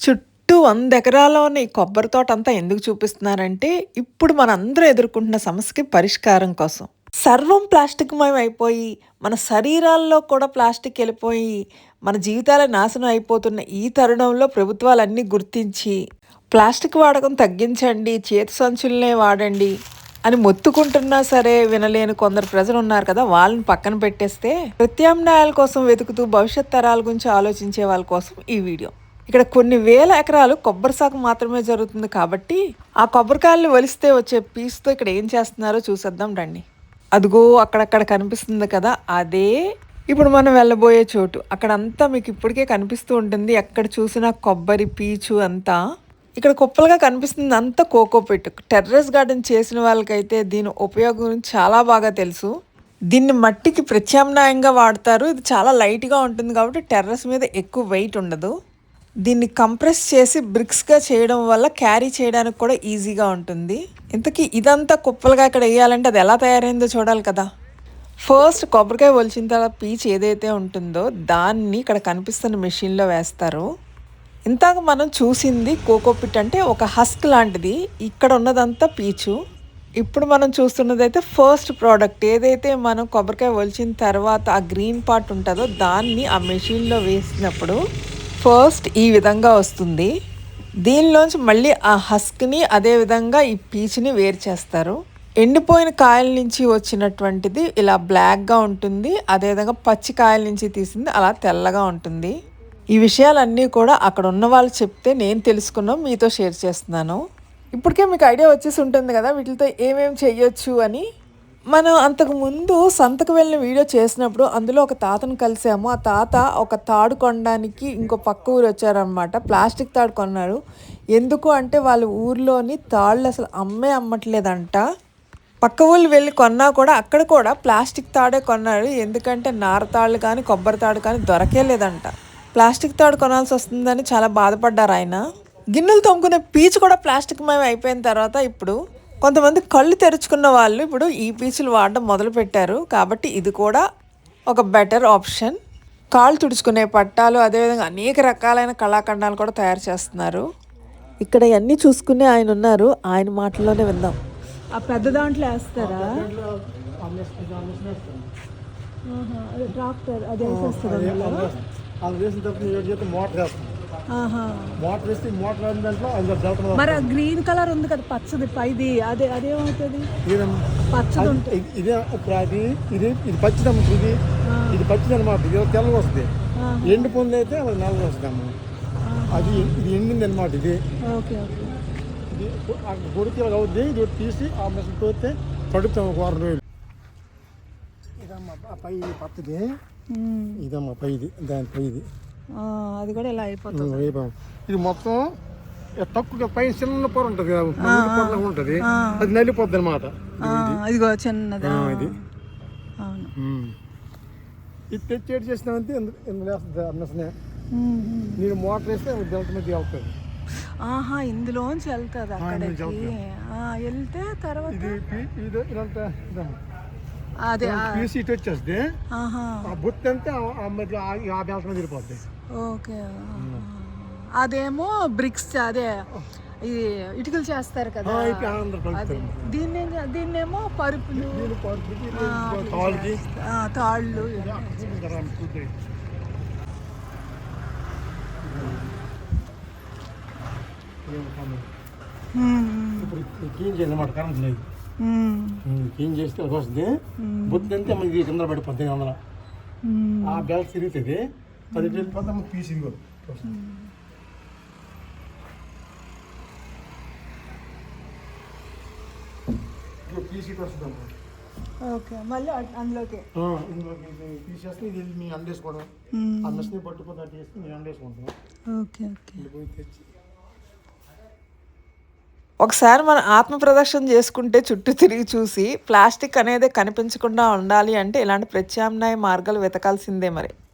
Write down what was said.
చుట్టూ వంద ఎకరాల ఉన్న ఈ కొబ్బరి తోట అంతా ఎందుకు చూపిస్తున్నారంటే ఇప్పుడు మనందరూ ఎదుర్కొంటున్న సమస్యకి పరిష్కారం కోసం. సర్వం ప్లాస్టిక్మయం అయిపోయి మన శరీరాల్లో కూడా ప్లాస్టిక్ వెళ్ళిపోయి మన జీవితాల నాశనం అయిపోతున్న ఈ తరుణంలో ప్రభుత్వాలన్నీ గుర్తించి ప్లాస్టిక్ వాడకం తగ్గించండి చేతి సంచులనే వాడండి అని మొత్తుకుంటున్నా సరే వినలేని కొందరు ప్రజలు ఉన్నారు కదా వాళ్ళని పక్కన పెట్టేస్తే ప్రత్యామ్నాయాల కోసం వెతుకుతూ భవిష్యత్ తరాల గురించి ఆలోచించే వాళ్ళ కోసం ఈ వీడియో. ఇక్కడ కొన్ని వేల ఎకరాలు కొబ్బరి సాగు మాత్రమే జరుగుతుంది కాబట్టి ఆ కొబ్బరికాయలు వలిస్తే వచ్చే పీస్తో ఇక్కడ ఏం చేస్తున్నారో చూసేద్దాం రండి. అదిగో అక్కడక్కడ కనిపిస్తుంది కదా అదే. ఇప్పుడు మనం వెళ్ళబోయే చోటు. అక్కడంతా మీకు ఇప్పటికే కనిపిస్తూ ఉంటుంది. ఎక్కడ చూసినా కొబ్బరి పీచు అంతా. ఇక్కడ కుప్పలుగా కనిపిస్తుంది అంతా కోకో పెట్టు టెర్రస్ గార్డెన్ చేసిన వాళ్ళకైతే దీని ఉపయోగం గురించి చాలా బాగా తెలుసు. దీన్ని మట్టికి ప్రత్యామ్నాయంగా వాడతారు. ఇది చాలా లైట్గా ఉంటుంది కాబట్టి టెర్రస్ మీద ఎక్కువ వెయిట్ ఉండదు. దీన్ని కంప్రెస్ చేసి బ్రిక్స్గా చేయడం వల్ల క్యారీ చేయడానికి కూడా ఈజీగా ఉంటుంది. ఇంతకీ ఇదంతా కుప్పలుగా ఇక్కడ వేయాలంటే అది ఎలా తయారైందో చూడాలి కదా. ఫస్ట్ కొబ్బరికాయ ఒలిచిన తర్వాత పీచ్ ఏదైతే ఉంటుందో దాన్ని ఇక్కడ కనిపిస్తున్న మెషిన్లో వేస్తారు. ఇంతాక మనం చూసింది కోకోపిట్ అంటే ఒక హస్క్ లాంటిది. ఇక్కడ ఉన్నదంతా పీచు. ఇప్పుడు మనం చూస్తున్నదైతే ఫస్ట్ ప్రోడక్ట్ ఏదైతే మనం కొబ్బరికాయ ఒలిచిన తర్వాత ఆ గ్రీన్ పార్ట్ ఉంటుందో దాన్ని ఆ మెషిన్లో వేసినప్పుడు ఫస్ట్ ఈ విధంగా వస్తుంది. దీనిలోంచి మళ్ళీ ఆ హస్క్ని అదేవిధంగా ఈ పీచుని వేరు చేస్తారు. ఎండిపోయిన కాయల నుంచి వచ్చినటువంటిది ఇలా బ్లాక్గా ఉంటుంది. అదేవిధంగా పచ్చి కాయల నుంచి తీసింది అలా తెల్లగా ఉంటుంది. ఈ విషయాలన్నీ కూడా అక్కడ ఉన్న వాళ్ళు చెప్తే నేను తెలుసుకున్నాం మీతో షేర్ చేస్తున్నాను. ఇప్పటికే మీకు ఐడియా వచ్చేసి ఉంటుంది కదా వీటితో ఏమేమి చేయొచ్చు అని. మనం అంతకుముందు సంతకు వెళ్ళిన వీడియో చేసినప్పుడు అందులో ఒక తాతను కలిసాము. ఆ తాత ఒక తాడు కొనడానికి ఇంకో పక్క ఊరు వచ్చారనమాట ప్లాస్టిక్ తాడు కొన్నారు. ఎందుకు అంటే వాళ్ళ ఊర్లోని తాళ్ళు అసలు అమ్మే అమ్మట్లేదంట. పక్క ఊళ్ళు వెళ్ళి కొన్నా కూడా అక్కడ కూడా ప్లాస్టిక్ తాడే కొన్నారు. ఎందుకంటే నార తాళ్ళు కానీ కొబ్బరి తాడు కానీ దొరకే లేదంట ప్లాస్టిక్ తాడు కొనాల్సి వస్తుందని చాలా బాధపడ్డారు ఆయన. గిన్నెలు తోముకునే పీచు కూడా ప్లాస్టిక్ మయం అయిపోయిన తర్వాత ఇప్పుడు కొంతమంది కళ్ళు తెరుచుకున్న వాళ్ళు ఇప్పుడు ఈ పీచులు వాడడం మొదలు పెట్టారు కాబట్టి ఇది కూడా ఒక బెటర్ ఆప్షన్ కాళ్ళు తుడుచుకునే పట్టాలు అదేవిధంగా అనేక రకాలైన కళాఖండాలు కూడా తయారు చేస్తున్నారు. ఇక్కడ అన్నీ చూసుకునే ఆయన ఉన్నారు. ఆయన మాటల్లోనే విందాం. ఆ పెద్ద దాంట్లో వేస్తారా? ట్రాక్టర్ అదే అది మోటార్ వేస్తాం మోటార్ వేసిన దాంట్లో అందులో జలతం మరి గ్రీన్ కలర్ ఉంది కదా పచ్చది. పైది అదే అదేమవుతుంది? పచ్చది ఉంటుంది. ఇదే ఇప్పుడు అది ఇది ఇది పచ్చిదమ్మ ఇది ఇది పచ్చిది అనమాట ఇది తెల్ల వస్తుంది. ఎండు పొంది అయితే అది నల్ల వస్తుంది అమ్మ. అది ఇది ఎండింది అనమాట ఇది. ఇది గుడికి ఇలా అవుద్ది ఇది తీసి ఆ మిషన్ తోస్తే పడుతాం ఒక వారం రోజులు. ఇదమ్మా పై పచ్చది. ఇదమ్మా పైది దాని పైది. అది కూడా ఇలా అయిపోతుంది. ఇది మొత్తం తక్కువ పైన చిన్న పొర ఉంటుంది కదా ఉంటుంది. అది నలిపోద్ది అనమాట ఇదిగో చిన్నది. ఇది. అవును. ఇది తెచ్చి ఏడు చేసినామంటే అన్నసనే నేను మోటార్ వేస్తే బెల్ట్ మీద వెళ్తుంది. ఆహా ఇందులోంచి వెళ్తుంది అక్కడికి. వెళ్తే తర్వాత ఇది ఇదంతా. అదే ఆ, పీస్ ఇటు వచ్చేస్తే ఆ బుత్తి అంతే ఆ- బెల్ట్ మీద వెళ్ళిపోద్ది. ఓకే. అదేమో బ్రిక్స్ అదే ఇది ఇటుకలు చేస్తారు కదా. దీన్ని దీన్నేమో పరుపులు. తాళ్ళు ఇప్పుడు క్లీన్ చేయాలి అన్నమాట కరెంట్ లేదు. క్లీన్ చేస్తే అది వస్తుంది? బుద్ధి అంతే మనకి కింద పడిపోతుంది అందులో ఉమ్. ఆ బెల్ట్ తిరుగుతుంది. అది వెళ్ళిపోతే మనకి పీస్ ఇదిగో. ఇదిగో పీస్ ఇటు వస్తుంది అన్నమాట ఓకే మళ్ళీ అందులోకే. తీసేస్తే ఇది మీ అండేసుకోవడం. ఆ మెషిన్ పట్టుకొని అటు వేసి మీ అండేసుకుంటాం. Okay okay. తెచ్చి ఒకసారి మనం ఆత్మ ప్రదర్శన చేసుకుంటే చుట్టూ తిరిగి చూసి ప్లాస్టిక్ అనేది కనిపించకుండా ఉండాలి అంటే ఇలాంటి ప్రత్యామ్నాయ మార్గాలు వెతకాల్సిందే మరి.